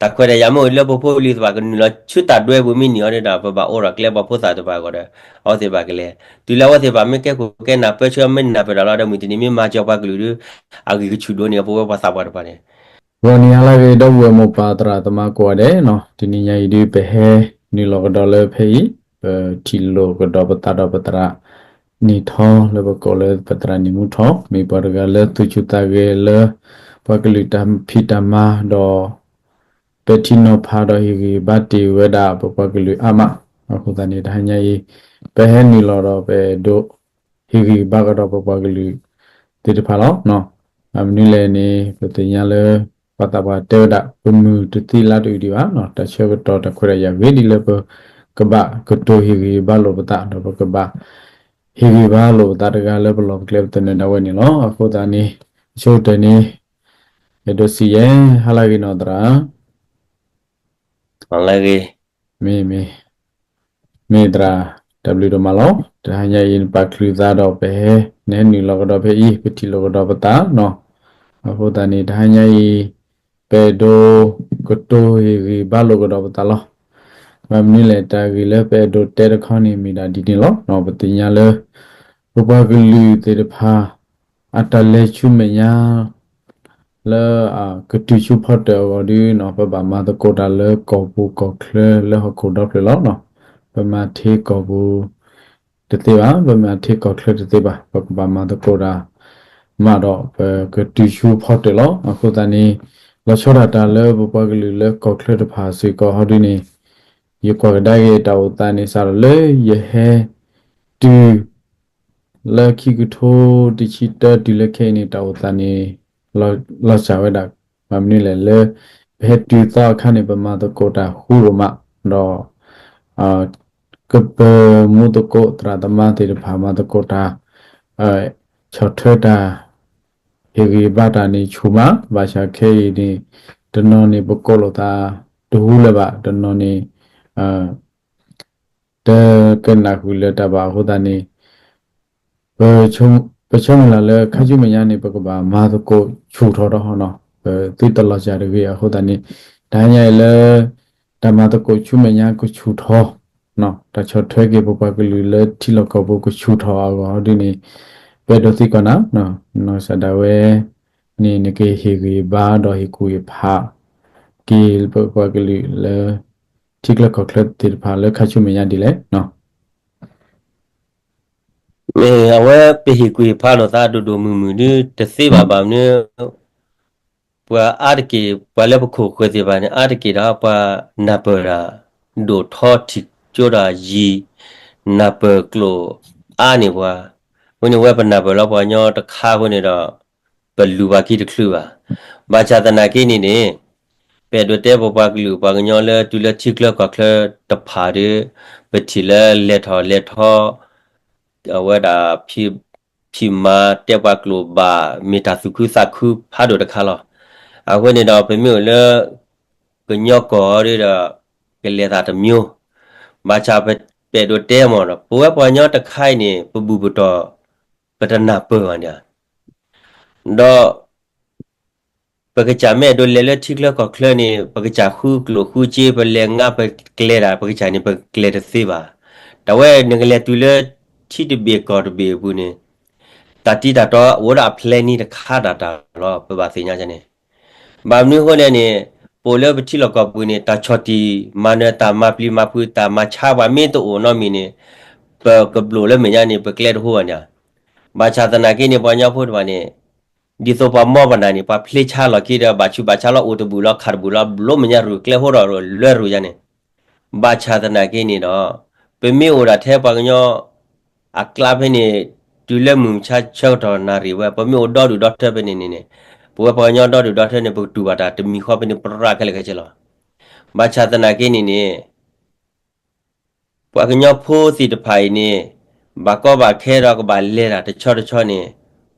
ta ko da ya mo le bo po li ba ko lo chu ta dwe bu mi ni ore da ba ba ora kle ba po sa to ba ko da o se ba kle tu la wa se ba me ke ko ke na pe chu me na pe da la da mu ti ni mi ma jo ba ku lu a gi chu do ni bo ba sa ba da ba ne ဘောနီယာလာကေတော့ဝမပါတရာတမကွာတယ်နော်ဒီနေ့ညဒီပဲဟဲနီလောကဒေါ်လာဖေးတီလောကဒေါ်ပတာဒေါ်ပတရာနီထောလဘကောလေပတရာနီမူထောမေပါရကလေသူချူတာကေလေပကလိတမ်ဖီတမဒေါ် ပတီနိုဖာဒေါ်ဟီဂီဘတ်တီဝေဒာပပကလိအမအခုတနေ့တိုင်းညဤပဲဟဲနီလောတော့ပဲဒိုဟီဂီဘကဒေါ်ပပကလိတိတဖာလောနော်အမနီလေနေပတညာလေပတဘာတေဒပမူတတိလာတူဒီပါနော်တချေကတော့တခွရရဝေဒီလပကဘကတိုဟီဂီဘာလောပတာတော့ကဘဟီဂီဘာလောတာတကလည်းဘလောကလေတနေတော့ဝင်နော်အခုတန်းနေချိုတနေေဒိုစီယဟလာဂီနောဒရာ ala ge မေမေမေဒရာ W တော့မလောဒါညာရင်ပါကလူသားတော့ပဲနဲနီလောကတော့ပဲဤပတိလောကတော့ပတာနော်အခုတန်းနေဒါညာရင်ပေဒိုကတိုဟီဂီဘာလောကတော့ပတာလောမမနီလေတာဂီလေပေဒိုတဲရခါနီမီဒါဒီတင်လောနော်ပတိညာလေဘဘကလူတေတဖာအတလေချုမညာ လေအာကတိချုဖတ်တယ်ဝဒီနော်ပပမာတကိုတာလေကောပူကောခလေလေဟကိုတော့လေလောနော်ပမာထေကောပူတတိပါပမာထေကောခလေတတိပါပပမာတကိုတာမတော့ကတိချုဖတ်တယ်လောအခုတန်းနေလချောရတာလေဘဘကလူလေကောခလေတဖာစီကောဟောဒီနေယကောဒိုင်ရတောတန်နေစားလေယဟဲတူလာခိကထိုတချီတဒီလခဲနေတောတန်နေ လောလောချဝဲတာမမနီလေလေဘဲတူသာခ ane ပမာတကိုတာဟူရမတော့အာကပမုတကိုတရာတမတေဖာမတကိုတာအဲချောထတာဟေဂီဘာတာနေချူမဘာရှာခဲနေတနောနေပကိုလောတာဒူလဘတနောနေအာတကနာခုလတဘာဟိုတာနေဘချုံ ပချုံလာလေခ aju မညာနေပကဘာမာတကိုချူထောတော့ဟောနော်တိတလကြရကေဟိုတာနေဒိုင်းရိုင်လေဓမ္မတကိုချူမညာကိုချူထောနော်တချောထွဲကေပပကလူလေထီလကဘကိုချူထောအောဒီနေပေဒတိကနာနော်နော်စဒဝဲနေနကေဟေကေဘာတော့ဟေကူဖာကီပပကလူလေထိကလကခလက်တိဖာလေခချူ မညာဒီလေနော် me awe pe hi ku pha lo ta do do mu mu ni te se ba ba ne pwa ar ke pwa le ko ko se ba ne ar ke da pa na pa ra do tho thi cho da yi na pa klo a ni wa when you weapon na pa lo pa nyo ta kha when ni da pa lu ba ki de khlu ba ba cha ta na ki ni ni ပေဒတဲ့ဘဘကလူပါကညောလဲတူလက်ချိကလကခလတဖာရပတိလဲလက်ထော်လက်ထော်အ ဝဒါဖြီဖြီမာတက်ဘကလူဘာမီတာစုခုစခုဖာဒိုတခါလောအဝနေတော့ပမျိုးလဲကညောကောရတဲ့ကလေးတာတမျိုးဘာချပဲပေဒတဲ့မော်တော့ဘဝပေါ်ညောတခိုင်နေပပူပတော်ပတနာပဝညာတော့ပကကြမဲ့ဒိုလဲလဲထိကလကခလနေပကကြခုကလခုချေပလဲငါပကလေတာပကကြနေပကလေတစေပါတဝဲငကလေတူလဲ ချိတဘေကောတဘေဘူးနေတတိတတော့ဝရဖလဲနီတခါတာတာတော့ပပစညာချနေဘာမနုဟိုနေနေပိုလဘတိလကဘူးနေတာချော်တီမနတာမပလီမဖူတာမချပါမေတိုနော်မီနေပကဘလိုလဲမညာနေပကလက်ဟိုညာဘာချတနာကိနေပညာဖို့တပါနေဒီတော့ပါမောဘနာနေပါဖလေချလာကိရဘာချူဘာချလာအိုတဘူလာခါဘူလာဘလိုမညာရူကလေဟိုရလွဲရူရနေဘာချတနာကိနေတော့ပမေအိုရာထဲပါကညော အကလာဘနေတူလက်မှုချချောက်တော်နာရီဝဲပမေဒေါ်ဒူဒေါက်တာဘနေနေနေဘဝပညောဒေါ်ဒူဒေါက်တာနေဘူတူပါတာတမီခေါ်ဘနေပရကလေးကချလောဘာချတနာကိနေနေပကညောဖိုးစီတဖိုင်နေဘာကောဘာခဲတော့ကဘာလဲတာတချောတချောနေ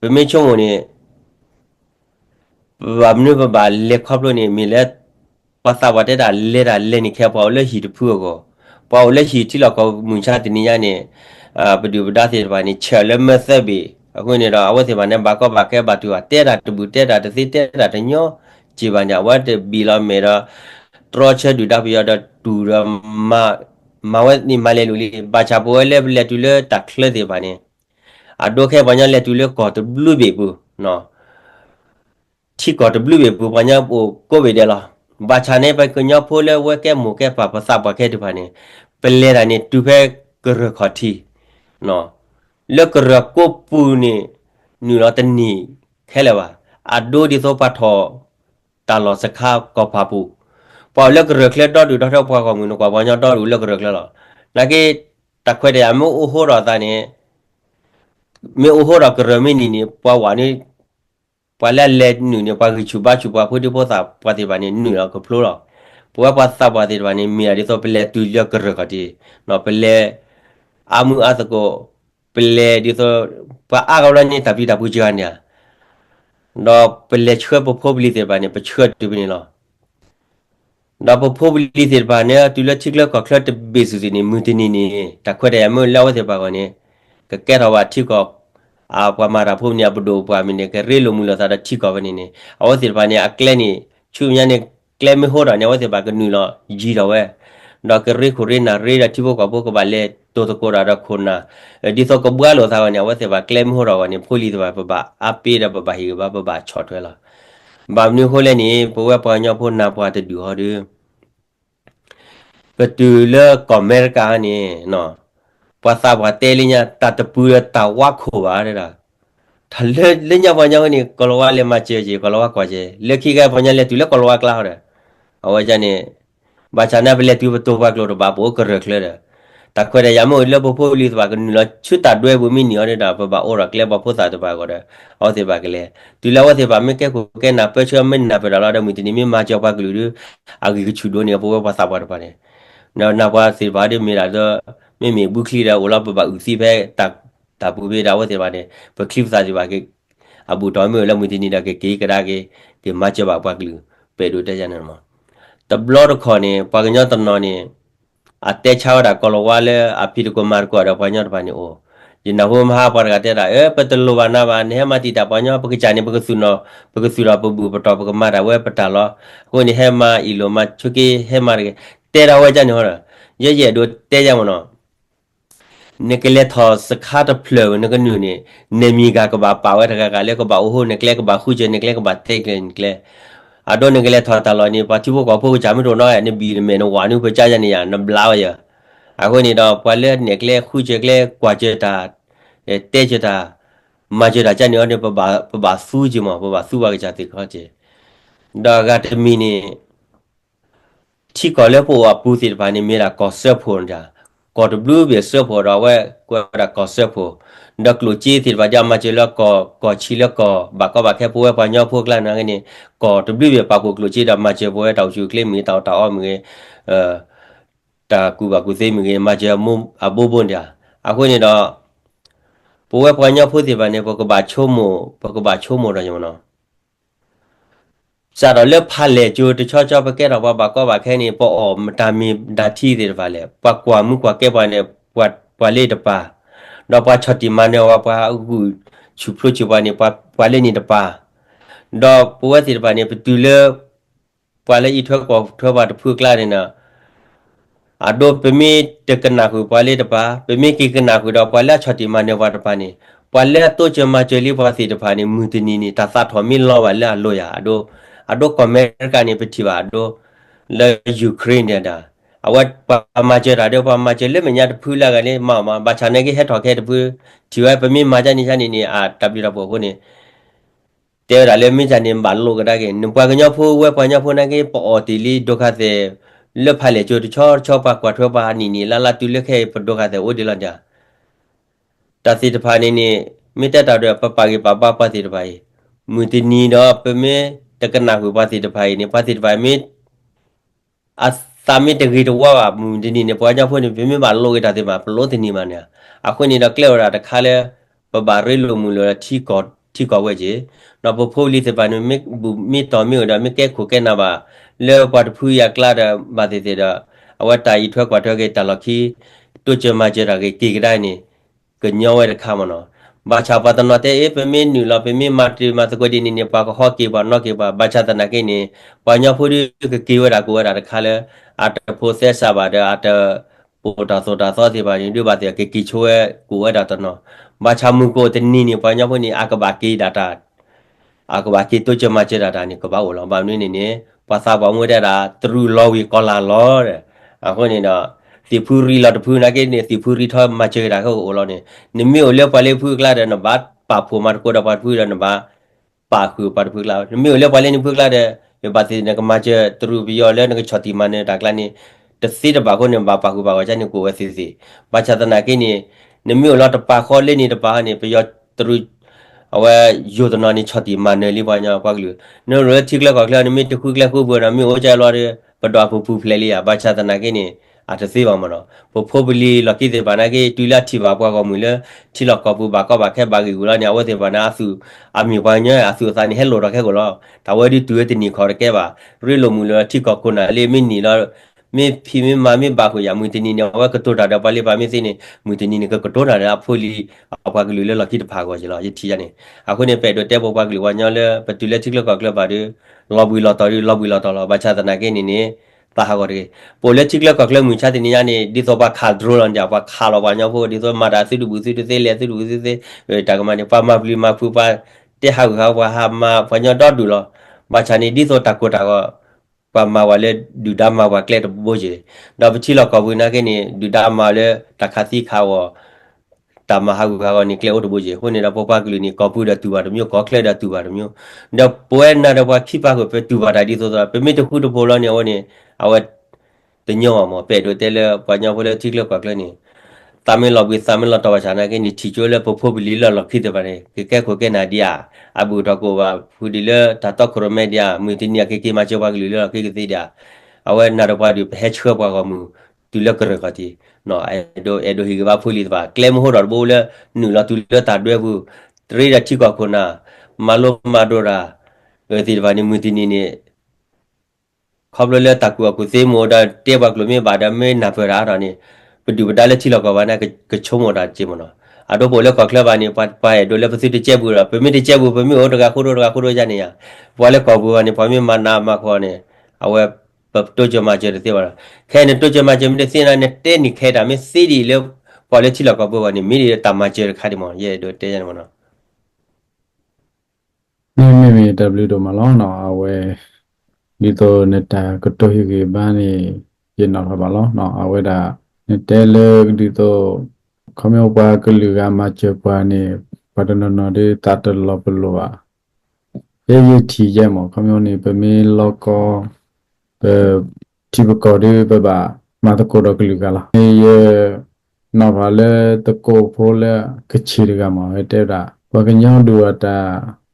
ပမေချုံနေဘာမနုဘာလေခေါပလို့နေမီလက်ပါသာဝတဲ့တာလဲတာလဲနေခဲပေါ်လဲဟီတဖူကိုပေါ်လဲဟီတိလောက်ကောမွန်ချတနေရနေ အာပဒူပဒါစီဘာနီချဲလမသက်ဘီအခုနေတော့အဝတ်စီဘာနဲ့ဘာကောဘာကဲဘာတူတဲတာတူဘူးတဲတာတစီတဲတာတညောကြည်ပါညာဝတ်တဘီလာမေရာတရချက်ဒူဒါပြရဒတူရမမဝဲနီမလဲလူလီဘာချပွဲလဲလက်တူလဲတက်ခလက်ဒီပါနေအဒိုခဲဘာညာလက်တူလဲကောတဘလူဘေဘူးနော်ချီကောတဘလူဘေဘူးဘာညာပိုကိုဝေတယ်လားဘာချာနေပဲကညဖိုးလဲဝဲကဲမူကဲပါပစပါခဲဒီပါနေပလဲရနေတူဖဲကရခတီ နော်လက်ကရကိုပူနေနူရတနီခဲလဲပါအဒိုဒီသောပါထောတာလောစခါကောပါပူ pau lek rek le dot du dot pa ko ngun ko ba nya dot du lek rek le la na ke ta khwe de amu o ho ra ta ne me o ho ra ke re mi ni ni pa wa ni pa la le nu ni pa ki chu ba chu pa phu de po sa pa ti ba ni nu la ko phlo la po pa sa pa ti ba ni mi ya ri so pe le tu le ke re ka ti no pe le amu a sa ko pe le di so pa a ga la ni ta pi ta pu ji ga ni no pe le chhe po pho bi ti ba ni pe chhe tu bi ni la ဒါပဖိုးဘလီတဲ့ပါနေတူလက်ချစ်လကခလတ်ဘေစုစီနေမူတင်နေနေတခွတဲ့မလောတဲ့ပါကောနေကကဲတော့ဝတိကောအာပမာရာဖုန်ညာဘဒိုပါမင်းကရေလိုမူလာတာတိကောဘနေနေအဝစီပါနေအကလဲနေချူညာနေကလဲမဟောတော့ညဝစီပါကနူလောဂျီတော့ဝဲတော့ကရေခိုရေနာရေရတိဘောကဘောကပါလေ တိုတကိုရာရခုနာဒီသောကဘွားလောသာဝညဝစီပါကလဲမဟောတော့ဝနေဖိုလီတပါပပအပေးရပပဟီပပချော့ထွဲလာဘာမျိုးခိုလဲနေပဝဲပွားညဖို့နာပွားတူဟောဒီကတူလကအမေရိကန်နေနော်ပွားစာပွားတဲလိညာတတပူရတဝခိုပါရတာထလေလိညာဘာညာနေကလောဝလေမချေချေကလောဝကွာချေလက်ခိကဘာညာလေတူလေကလောဝကလာရအဝကြနေဘာချနာဘလေတူဘတော့ဘာကလောဘာဘောကရခလေတခွဲ ရရမို့လဘဖိုလီဘာကနလချွတ်တာတွေ့ဘူးမီနီရတာဘဘာအော်ရကလေဘဖိုစာတဘာကောတဲ့အော်စီဘာကလေတူလာဝစီဘာမကဲကိုကဲနာပချမင်နာပဒါလာဒမီတီနီမမာချောပါကလူအဂီချူဒိုနေဘောဘာစာပါတပါနေနော်နာဘာစီဘာဒီမီလာတော့မေမေဘူးခလီရာဝလာဘဘာဥစီပဲတက်တာပူပေးတာဝစီဘာနေဘခလီဖစာစီဘာကေအဘူတော်မျိုးလမီတီနီလာကေကေကရာကေဒီမာချေဘာပါကလူပေဒိုတဲ့ကြနေမှာတဘလော့ခေါ်နေပါကညတနော်နေ ate chawda kolowale apir ko mar ko ada banyak bani o jina ho maha par ga tera e petelu wana ba ne ma ti ta banyak pe jani pe suno pe sura pe bu pato pe mara we petalo ko ni he ma ilo ma chuki he mar ge tera we jani hora ye ye do te ja mo no နကလက်သောစခါတဖလောနကနုနေနေမီကကဘာပါဝဲတကကလည်းကဘာဟိုနကလက်ကဘာခုချ နကလက်ကဘာတေကလန်ကလက်အဒိုနကလေးထော်တလောနီပါချိဘကဖို့ဂျာမီတို့နော်အနေဘီမေနဝါနုပကြကြနေရနဘလာဝရအခုနေတော့ပွာလက်နကလေးခုချက်ကလေးကွာချတာတဲချတာမချတာကြနေတော့ပပပပစူးကြမပပစူးပါကြတဲ့ခေါ်ချေဒါကတမီနေချီကောလည်းပေါ်ပူစီပါနေမြေတာကောဆက်ဖွန်ကြ ကောတဘလူးပဲဆော့ဖို့တော့ဝဲကွာတာကောဆော့ဖို့ဒကလူချီတိဘာကြမချေလကောကောချီလကောဘာကဘာခဲပွဲပညာဖို့ကလနာငနေကောတဘလူးပဲပါကိုကလူချီတာမချေပွဲတောက်ယူကလိမီတောက်တောက်အောင်ငေအဲတာကူဘာကူသိမငေမချေမအဘိုးဘွန်တာအခုနေတော့ပွဲပညာဖို့စီပါနေပကဘာချိုးမပကဘာချိုးမတော့ညမနော် จะเราเลือกพันเลยจูจะชอบชอบไปแก้เราว่าบาก็บาแค่นี้พอออกดามีดาที่เดียวไปเลยปากกว่ามึงกว่าแก้บอลเนี่ยกว่ากว่าเล่ดปาเราปาช็อตติมาเนี่ยว่าปากูชุบพลุชุบานี่ปากว่าเล่นี่ดปาดอกปัวสิดปาเนี่ยไปตูเลือกปาเล่อีทั่วกว่าทั่วบาตะพูกล้าเนี่ยนะอาโดเปมีเด็กกันหนักคือปาเล่ดปาเปมีกี่กันหนักคือดอกปาเล่ช็อตติมาเนี่ยว่าดปานี่ปาเล่ตัวจะมาเจอรีบว่าสิดปาเนี่ยมือตีนี่นี่ตาซาถอมินรอว่าเล่อโลยาโด အဒိုကွန်မဲကနေပတိပါအဒိုလေယူကရိန်းနေတာအဝတ်ပါမကျရာတော့ပါမကျလက်မညာတဖူးလာကလည်းမမဘာချာနေကဟက်ထော်ခဲတဖူးဒီဝဲပမင်းမာကြနေချနေနေအာတပြရပေါ်ခုနေတဲရလည်းမင်းချနေဘာလို့ကဒါကေနပွားကညဖိုးဝဲပွားညဖိုးနေကေပေါ်တီလီဒုက္ခတဲ့လက်ဖက်လေချိုတချောချောပါကွာထွပါနီနီလာလာတူလက်ခဲပဒုက္ခတဲ့အိုဒီလန်ကြတသီတဖာနေနေမိတက်တာတော့ပပကေပပပတိတပိုင်မူတီနီတော့ပမေ တကနာဟုပတိတပိုင်နေပတိတပိုင်မိအစာမီတဂီတဝါပါမူဒီနီနေပွားကြဖို့နေပြင်းပြပါလို့ရတဲ့မှာဘလို့တင်နေမှာနေအခုနေတော့ကလေရာတခါလဲပဘာရဲလိုမူလို့ထီကောထီကောဝဲကြီးနော်ပဖိုလီတဲ့ပါနေမီမီတော်မီတော့မီကဲခုကဲနာပါလဲပတ်ဖူရကလာတဲ့ဘာတဲ့တဲ့အဝတ်တိုင်ထွက်ကွာထွက်ခဲ့တလခီတူချမကြရကေတီကတိုင်းနေကညောဝဲတခါမနော် baca patana te e pe me ni la pe me matri ma ko di ni ni pa ko hoki ba no ki ba baca tana ke ni pa nya phu ri ke ki wa da ko wa da kha le at process sa ba da at ပိုတာဆိုတာသောတိပါရင်ဒီပါတဲ့ကေကီချိုဲကိုဝဲ တာတနော်ဘာချမှုကိုတနီနီပညာဖို့နီအကဘာကေဒတာအကဘာကေတိုချမချေဒတာနီကဘာဝလောဘာနွေနေနေပါစာဘောင်းဝဲတာထရူလောဝီကောလာလောတဲ့အခုနေတော့စီဖူရီလာတဖူနာကေနေစီဖူရီထောမချေတာကိုအိုလောနေနိမီအိုလေပလေဖူကလာတဲ့နဘတ်ပါဖူမာကိုဒဘတ်ဖူရနဘပါခုပါဖူကလာနိမီအိုလေပလေနိဖူကလာတဲ့ရပါစီနကမချေထရူဘီယောလေနကချတိမနေတာကလာနေတစီတပါကိုနေပါပါခုပါကချန်ကိုဝဲစီစီဘာချတနာကိနေနမျိုးလာတပါခေါ်လေးနေတပါနေပယောတရူအဝဲယောဒနာနေချတိမနေလေးပါညာပါကလူနော်ရတိကလကကလနမီတခုကလခုဘောနမျိုးကြလောရပတော်ဖူဖူဖလေလေးရဘာချတနာကိနေ အတစေပါမနော်ဘဖိုဘလီလကိတဲ့ဘာနာကေတူလာတီပါပွားကောမူလေတီလကပူပါကောပါခဲပါကီကူလာညာဝဲတဲ့ဘာနာအစုအမီပါညာအစုစာနေဟဲလိုရခဲကိုလောဒါဝဲဒီတူရတင်နီခေါ်ရခဲပါရီလိုမူလေတီကကုနာလေမီနီလာမေဖီမေမာမေဘာကိုရမူတင်နီနောဝကတိုတာဒါပါလေပါမေစင်းနေမူတင်နီကကတိုတာဒါဖိုလီအပွားကလူလေလကိတဖာကိုကြလောရတီရနေအခုနေပဲတော့တဲဘောပါကလူဝညာလေပတူလက်တိကလကကလပါဒီလော်ဘီလော်တော်ရီလော်ဘီလော်တော်လောဘာချတနာကေနေနေ တာဟာကိုရီပိုလက်တိကလကကလမူချတင်နီယနေဒီတော့ပါခါဒရိုလန်ကြပါခါလောပါညာဖို့ဒီတော့မာတာစီတူဘူးစီတူသေးလေစီတူဘူးစီသေးတာကမနေပါမပလီမဖူပါတဲ့ဟာကဝါဟာမဖညာတော့ဒူလောဘာချာနေဒီတော့တကူတာကော pa ma wale du da ma wa kle to boje da bichi lo ko bu na ke ni du da ma le ta kha ti kha wo ta ma ha gu ga ni kle o to boje ho ni da po pa klu ni ko pu da tu ba de myo ko kle da tu ba de myo da po na da wa ki pa ko pe tu ba da di so so pe mi to hu to bo lo ni o ni a wa de nyo ma mo pe do te le pa nya ho le ti kle ko kle ni တာမင်လော်ဘီတာမင်လော်တော်ချာနာကနီချီချိုလေပဖိုဘလီလော်လော်ခိတဲ့ပါတယ်ကေကဲကိုကဲနာဒီယာအဘူတော့ကိုပါဖူဒီလေတာတော့ခရမဲဒီယာမီတီနီယာကေကေမချောပါကလီလော်ကေကေသေးဒီယာအဝဲနာတော့ပါဒီဟက်ချောပါကမူတူလကရကတိနော်အဲဒိုအဲဒိုဟီကပါဖူလီပါကလဲမဟောတော့ဘောလေနူလာတူလတာတွဲဘူးတရေရချီကခုနာမလိုမာဒိုရာဝေတီဘာနီမီတီနီနီ ခေါပလလေတကူအကူသေးမောဒါတေဘကလိုမေဘာဒမေနာဖရာရနီပဒူပဒါလက်ချီလောကဘာနာကချုံမတာจิมနော်အတော့ဘောလကကလဘာနေပတ်ပါရဒိုလပစီတချက်ဘူးရပမီတချက်ဘူးပမီဟိုတကခိုးတော့တကခိုးတော့ကြနေရဘောလကောဘူးကနေပမီမနာမခေါ်နေအဝဲပတိုကြမှာကျတဲ့သေးပါလားခဲနေတိုကြမှာကျမတဲ့စင်းနဲ့တဲနေခဲတာမင်းစီဒီလေဘောလချီလောကဘောကနေမိရတမကျတဲ့ခါဒီမောရဲဒိုတဲရမနော်မိမိမိ W တို့မလောနော်အဝဲ ဒီတော့နေတာကတိုဟီကေဘာနေရင်တော့ဘာလောနော်အဝဲတာတဲလေဒီတော့ခမောပါကလူကမချပွားနေပဒနနဒေတတလောပလောပါရေရထီရဲမောခမောနေပမေလောကောပတိဘကောဒီပပမတကိုတော့ကလူကလာရေနော်ဘာလဲတကိုဖိုးလဲကချီရကမှာတဲ့တာဘကညောင်းဒူအတာ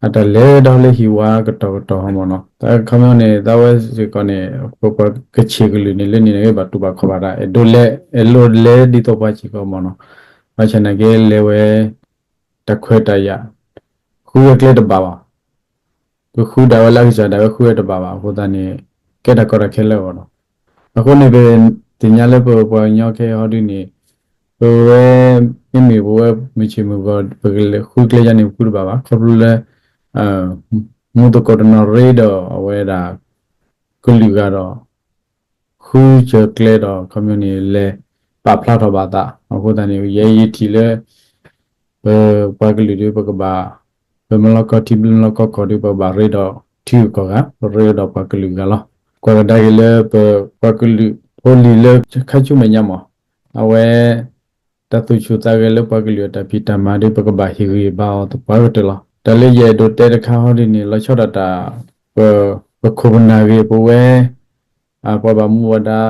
အတလဲတော့လေဟီဝါကတော့တော့ဟမနော်တာခမောနေတာဝဲစီကောနေပပကချီကလူနေလေနေနေဘတူပါခပါတာအဒိုလေအလိုလေဒီတော့ပါချီကောမနော်မချနကေလေဝဲတခွဲတရခူရကလေတပါပါခုဒါဝလာခစားဒါခူရတပါပါဟိုတန်နေကဲတကောရခဲလဲဘောနော်အခုနေပဲတင်ညာလဲပေါ်ပေါ်ညောခဲဟောဒီနေဘဝမိမိဘဝမချီမဘဘကလေခုကလေကြနေခုပါပါခဘလူလဲ အာမုဒကောဒနရေဒအဝဲတာကုလူကတော့ခုချကလေတော့ community လဲပပလာတော့ပါတာအခုတန်နေရေရီတီလဲဘဘကလူတွေဘကဘာဘမလကတိဘလကကောဒီဘဘာရေတော့တီကောကရေတော့ပကလူကလားကွာဒါကလေပကလူဟိုလီလဲခချုမညမအဝဲတသူချူတာကလေပကလူတပီတမာဒီပကဘာဟီရီဘာတော့ပါရတလား တလေးရဲ့တို့တဲတခါဟောဒီနေလောက်ချော့တာပပခုနာရေပဝဲအပပမူဝဒါ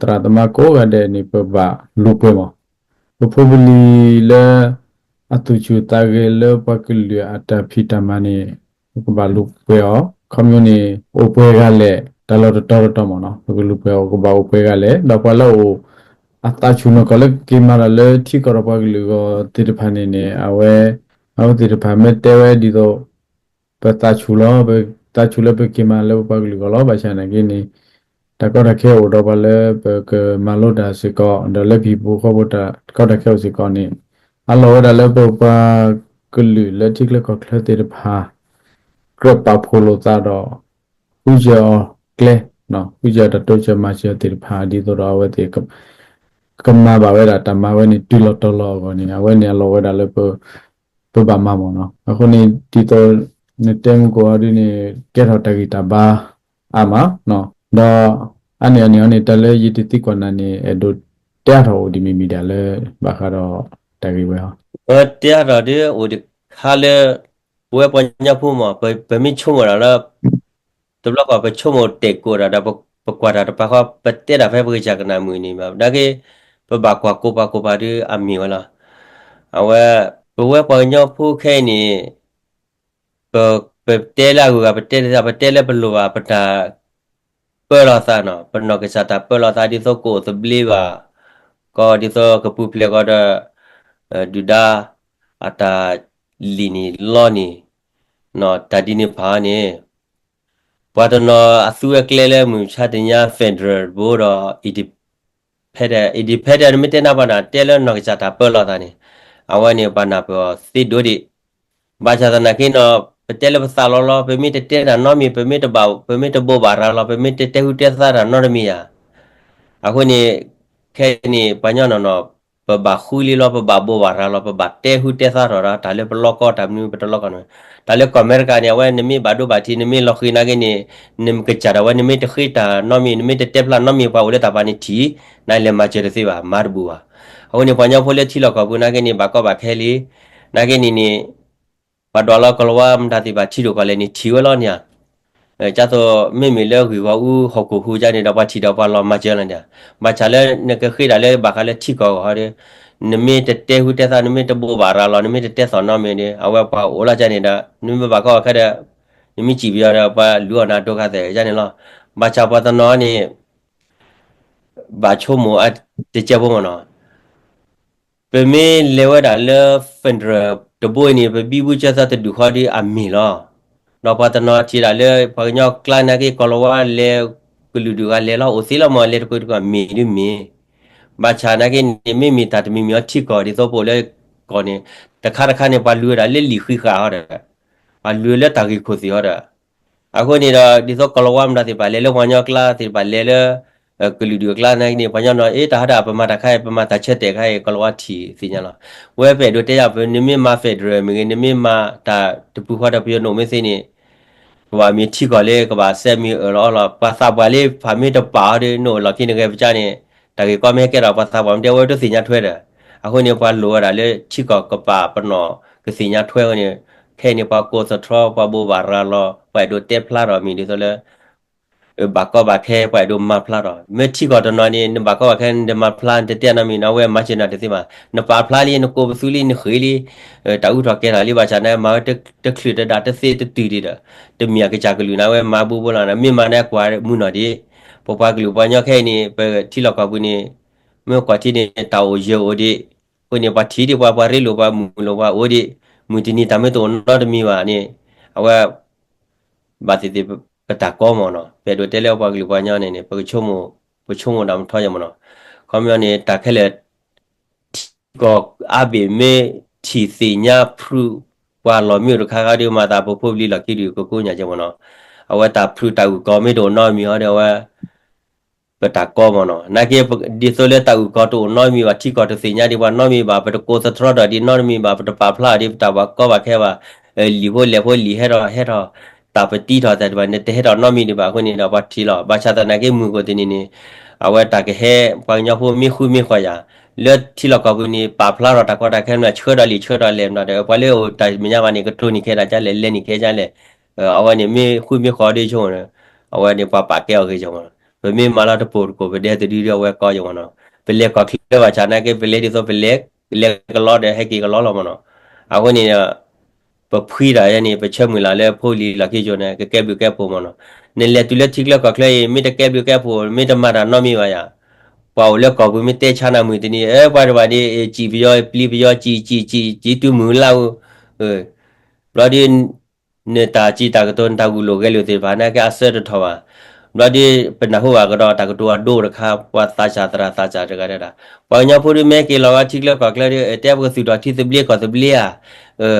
တရတမကိုကတဲ့နေပပလူပွဲမပပဘလီလေအတူချူတာကလေပကလူအတဖီတမနေပပလူပွဲောကွန်မြူနီအိုပွဲကလည်းတလောတော်တော်တော်မနော်ပကလူပွဲောကဘာအိုပွဲကလည်းတော့ပလောအတာချူနကလည်းကိမာလည်းထိကရပကလူကိုတိတဖာနေနေအဝဲ အော်ဒီတဖာမဲ့တဲဝဲဒီတော့ပတာချူလောပဲတာချူလည်းပဲကိမာလည်းပကလူကလောပါချန်နေကိနေတကောတခဲဟိုတော့ပါလဲပကမလို့တာစီကောဒါလည်းပြီဘူခေါ်ဖို့တာကောတခဲစီကောနေအလောဒါလည်းပပကလူလက်တိကလကခလတေဖာကရပဖိုလိုသာတော့ဥကြောကလေနော်ဥကြောတတောချမချတေဖာဒီတော့ဝဲတေကကမ္မဘာဝဲတာတမဝဲနေတူလတော်လောကောနေအဝဲနေလောဝဲတာလည်းပ programa bueno ajone tito ne tem ko ari ne kero tagita ba ama no da ane ane ane tale yiti ti ko na ne edo ta ro di mi mi da le ba ka ro tagi we ha e ta ro de o de kha le we pa nya phu ma ba ba mi chu ra la to block ba chu mo te ko ra da ba kwa ra ba kha ba te da fa ba ja ka na mu ni ma da ke ba ba kwa ko ba ko ba de a mi wala a we ဘဝပညောဖုခဲနေဘဘတဲလာကဘတဲလာဘတဲလာဘလောဘတာပလောသနပနောကစားတာပလောသဒီသောကိုသဘလီပါကောဒီသောကပူပလကောဒဒူဒာအတာလီနီလောနီနော်တဒီနေဖာနေဘာတနောအစုကလဲလဲမြချတညာဖက်ဒရယ်ဘောတော့ independent independent မတနာပါနာတဲလနောကစားတာပလောသနီ အဝနေပနာပြောစီဒိုဒီဘာသာသနာကိနောပတဲလပစာလောလောပမေတတဲနာနောမီပမေတဘောပမေတဘောဘာရာလောပမေတတဲဟုတဲသရာနောရမီယာအခုနေခဲနေပညာနောနောပဘခူလီလောပဘဘောဘာရာလောပဘတဲဟုတဲသရာတာလေဘလောကောတမနီပတလောကနောတာလေကမေရကနေဝဲနမီဘာဒိုဘာတီနမီလောခိနာကနေနမ်ကချရာဝဲနမီတခိတာနောမီနမီတတဲပလာနောမီပါဝလေတာပါနီတီနိုင်လေမချေရစီပါမာရဘူဝါ အခုနေပညာဖိုလေတီလောကဘူးနာကနေဘာကောဘာခဲလီနာကနေနေဘာဒေါ်လာကလောဝမ်ဒါတိဘာတီလိုကလည်းနေတီဝလောညာအဲကြတော့မိမိလဲခွေပါဦးဟောက်ကိုဟူကြနေတော့ပါတီတော့ပါလောမချဲလန်ညာမချလဲနကခိတာလဲဘာခလဲတီကောဟာတဲ့နမေတတဲဟုတဲသာနမေတဘောဘာရာလောနမေတတဲသောနမေနေအဝဲပါအိုလာကြနေတာနမေဘာကောခတဲ့နမေကြည့်ပြရတော့ပါလူအနာဒုက္ခတဲ့ရနေလောဘာချပါတနောနေဘာချုံမအတကြဘောမနော ပမေလေဝဒါလေဖန်ဒရတဘိုနေပဘီဘူးချက်သတဲ့ဒုခဒီအမီလောတော့ပါတနောချီလာလေပညောကလနာကေကလောဝလေကလူဒူကလေလောအိုစီလမလေတကွတ်ကမီဒီမီဘာချာနာကေနေမိမိတာတမီမြောချိကောဒီတော့ပိုလေကောနေတခါတခါနေပါလူရလက်လီခိခါဟရပါလူလက်တာကိခိုစီဟရအခုနေတော့ဒီတော့ကလဝမ်ဒါတိပါလေလောဝညောကလာတိပါလေလေ ကလူဒီကလာနိုင်နေဘာညောနော်အေးတာဟာပမာတခိုင်ပမာတချက်တဲ့ခိုင်ကလဝတီစီညာလားဝဲပဲတို့တဲ့ရဘနိမိမဖက်ဒရယ်မိနိမိမတာတပူခေါ်တဲ့ပြနိုမင်းစင်းနေကဘာမီချိကောလေကဘာဆက်မီရောလာပါစာပါလေဖာမီတပါရနိုလာကိနေကပချာနေတာကေကွာမဲကဲတော့ပါသာဘာမတဲဝဲတို့စီညာထွဲတယ်အခုနေပါလိုရတာလေချိကောကပါပနောကစီညာထွဲနေခဲနေပါကိုစထရပါဘူဘာရာလောပဲတို့တက်ဖလာတော့မီဒီဆိုလေ ဘာကောဘာခဲပဲတို့မဖလာတော့မဲချိကောတော့နေဘာကောဘာခဲဒမဖလာတဲ့တဲ့နမီနော်ဝဲမချင်တာတစီမှာနပါဖလာလီနကိုဘဆူလီနခေလီတာဥတော့ကဲလာလီဘာချာနေမာတက်တက်ခလီတဲ့ဒါတစီတတီဒီတမီယာကကြကလူနာဝဲမဘူဘလာနမြမနဲ့ကွာမှုနော်ဒီပပကလူပညာခဲနေပဲတီလောက်ကဘူးနေမြေကွာတီနေတာအိုယောဒီကိုနေပါတီဒီပါပါရီလိုပါမူလိုပါအိုဒီမူတီနီတမေတော့တော့တမီပါနေအဝဘာတီတီ ပတာကောမောနော်ပဲတို့တဲလောက်ပါကလူပညာနေနေပချုံမပချုံမတော့ထောရမနော်ခေါမျောနေတာခဲလက်ကောအဘိမေတီစီညာဖရူဝါလောမျိုးခါခါဒီမှာတာပပုပလီလကီဒီကိုကိုညာကြမနော်အဝတာဖရူတာကိုမေတော့နော်မီဟောတယ်ဝါ beta ko mono na ke di sole ta u ko to no mi ba thi ko to se nya di ba no mi ba beta ko sa thro da di no mi ba beta pa phla di ta ba ko ba khe ba li ho le ho li he ro he ro ta pa ti tho ta ba ne te he ro no mi ni ba ko ni da ba thi lo ba cha ta na ke mu ko ti ni ni a wa ta ke he pa nya ho mi khu mi khwa ya le thi lo ko bu ni pa phla ro ta ko ta khe na chhe da li chhe da le na de pa le o ta mi nya ba ni ko to ni khe da cha le le ni khe cha le a wa ni mi khu mi khwa di chon a wa ni pa pa ke o ke chon ဘမေမာလာတပိုကိုဗတဲ့တဒီရဝဲကောယောနော်ပလက်ကောခလဝချာနာကေပလက်ဒီဆိုပလက်ပလက်ကလောတဲ့ဟက်ကီကလောလောမနော်အခုနေ ပဖွီရာယနေပချက်မူလာလဲဖိုလီလာကေဂျိုနေကကဲဘကဲပိုမနော်နေလက်တူလက်တိကလကကလေမိတကဲဘကဲပိုမိတမတာနော်မီပါယာပါဝလက်ကောဘူးမိတဲချနာမူတနီအဲပါရပါဒီကြည်ပြောပလီပြောကြည်ကြည်ကြည်ကြည်တူမူလာအဲဘလာဒီနေတာကြည်တာကတော့တာကူလိုကဲလို့တေဘာနာကအဆက်တော်ပါဘလဒီပနဟောကတော့တကတူအဒိုရခါပွာသာချာတရာသာချာတကရတာပညာဖူရမဲကေလောအချိကလကကလရတဲ့ဘကစီတော်တိစပလီကစပလီယာအဲ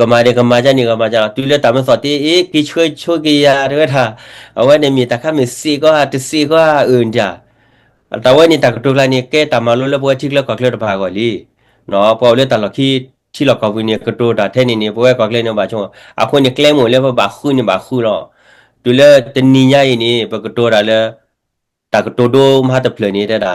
ကမာဒီကမာကြနေကမာကြတူလက်တမစောတေအေကိချွေချိုကေယာရထာအဝဲနေမီတခါမစီကောတစီကောအွန်ကြတဝဲနေတကတူလာနေကဲတမလို့လဘွားချိကလကကလတပါကောလီနော်ပေါ်လေတလခိချိလကဝင်းနေကတူတာထဲနေနေဘွဲကကလေနေပါချုံအခုနေကလဲမို့လေဘာခုနေဘာခုတော့တူလက်တနီညာယနေပကတူတာလေတကတူဒိုမဟာတပလနေတဲ့တာ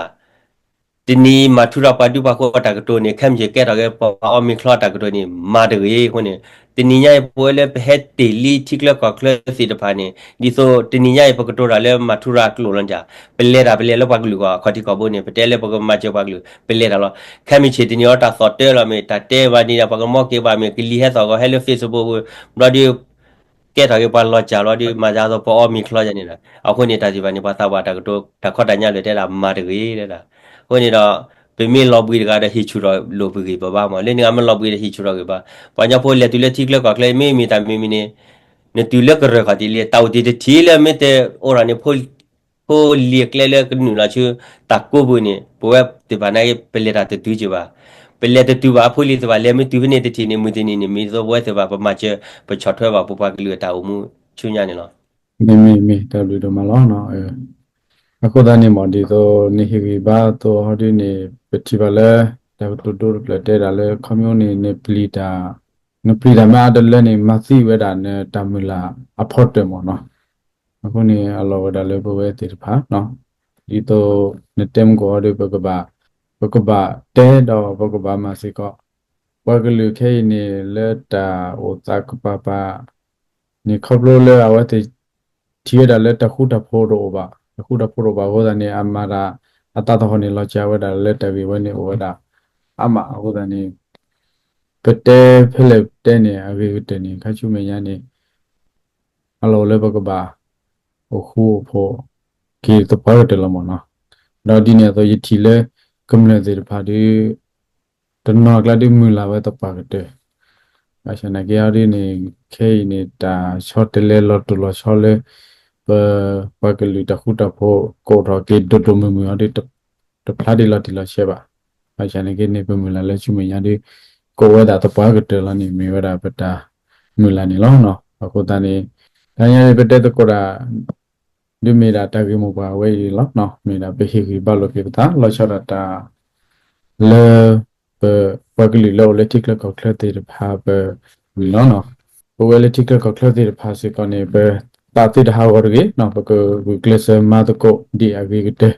ဒီနီမထူရပါတူပါခေါ်တာကတိုနေခမ်ရေကဲတာကပေါ်အော်မီခလာတာကတိုနေမာဒရေခွနေတနီညာပွဲလဲပဟက်တေလီချိကလကကလစီတဖာနေဒီဆိုတနီညာပကတိုရာလဲမထူရကလိုလန်ကြပလဲတာပလဲလောက်ပါကလူကခေါ်တိကဘုန်နေပတဲလဲပကမချပါကလူပလဲတာလောခမ်မီချေတနီရတာဆော့တဲလာမေတာတဲဝနီရပကမော့ကေပါမေကလီဟဲဆောကဟဲလိုဖေ့စ်ဘုတ်ဘလဒီ ကဲတော့ရပါလောချာလောဒီမှာကြတော့ပေါ်မီခလောကြနေတာအခုနေတာဒီပါနေပါတာပါတကတော့တခေါ်တညလေတဲ့လာမာတကြီးတဲ့လားဟိုနေတော့ပမေလော်ဘီကတဲ့ဟီချူတော့လိုပကြီးပါပါမလဲနေငါမလော်ဘီတဲ့ဟီချူတော့ကပါပညာဖို့လေတူလေတိကလကကလေမေမီတမီမီနေနေတူလေကရခတိလေတောက်တီတီလေမေတဲ့အော်ရနေဖို့ဖိုလီကလေလေကနူလာချူတကုဘူးနေဘဝတိပါနိုင်ပလေရတဲ့တူကြပါ ပလေတဲ့တူပါဖိုလီတပါလေမတူနေတတီနေမူတင်နေမီဇောဝဲတပါပမာချပချော့ထွဲပါပပကလူတာအမှုချူညာနေလောမေမေမေတဘလူတော်မလောနော်အဲအခုတည်းနေမဒီတော့နေဟိဘာတော့ဟောဒီနေပတိပါလဲဒါတို့တို့လက်တဲ့ဒါလဲကွန်မြူနီနေပလီတာနပလီတာမအဒလဲနေမသိဝဲတာနဲ့တမလာအဖို့တယ်မောနော်အခုနေအလောဝဒါလဲဘဝဲတိဖာနော်ဒီတော့နေတမ်ကိုဒီဘကဘာဘ ကဘာတဲတော့ဘကဘာမစီကောဘကလူခဲနေလက်တာဟိုဇကပပနေခေါပလိုလဲအဝတ်တီရဒါလက်တခုတဖို့တော့ပါတခုတဖို့တော့ပါဟောတာနေအမရာအတတဟောနေလောချဝဒါလက်တဝီဝနေဝဒါအမဟောတာနေပတဲဖလက်တဲနေအဝေတဲနေခချုမရနေအလောလဲဘကဘာဟိုခုဖို့ကေတပါတယ်လမနော်တော့ဒီနေတော့ယတီလဲ ကမ္လဲတဲ့ဖာဒီတနော်ကလာဒီမူလာပဲတပါကတဲ့အရှင်နကေရဒီနေခေနေတာရှော့တလေလော်တလော်ရှော့လေပပကလူတခုတဖို့ကိုတော့ကေဒဒမမရဒီတတဖလာဒီလော်ဒီလော်ရှေပါအရှင်နကေနေပမလာလဲချူမရဒီကိုဝဲတာတပွားကတလနေမေဝတာပတာမူလာနေလောနော်အခုတန်းနေတန်ရပတဲ့တကောရာ ဒီမေတာတကေမပါဝဲရီလောနော်မေတာပေခိခိဘလောကေပတာလော်ရှော့တာလေပပကလီလောလက်တိကလကောကလတေဖာပလောနော်ပဝလက်တိကလကောကလတေဖာစေကနေပတာတိတဟာဝရကေနော်ပကဝကလစမာတကိုဒီအဂိကတေ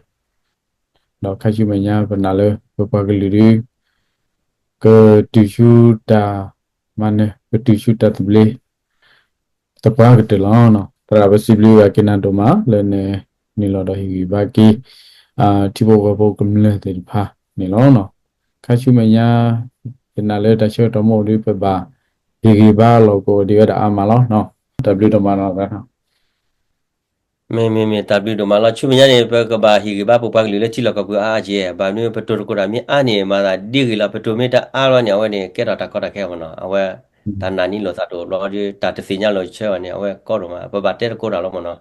နော်ခရှိမညာပနာလေပပကလီရီကတူရှူတာမနပတူရှူတာတဘလေတပါကတလောနော် ပရာဘစီဘလီဝကနန်တိုမာလဲနေနီလော်ဒဟီဘာကီအာတီဘောဘဘောကမလဲတေဖာနီလောနော်ခါရှုမညာဒီနာလေတချို့တော့မို့ဒီပပါဒီကဘာလောကိုဒီကတာအမလောနော် W တော့မနော်ကနော်မေမေမေတပိတို့မလာချူမညာနေပကဘာဟီကဘာပပကလူလက်ချိလကကူအာဂျေဘာနုပတိုကိုရာမြအာနေမာဒါဒီကလာပတိုမေ တာအာရညာဝနေကဲတော့တာကောတာခဲမနော်အဝဲဒါနာနီလောစာတို့လောဒီတာတစီညာလောချဲဝနေအဝဲကောတော့မှာပပတဲကိုတာလောမနော်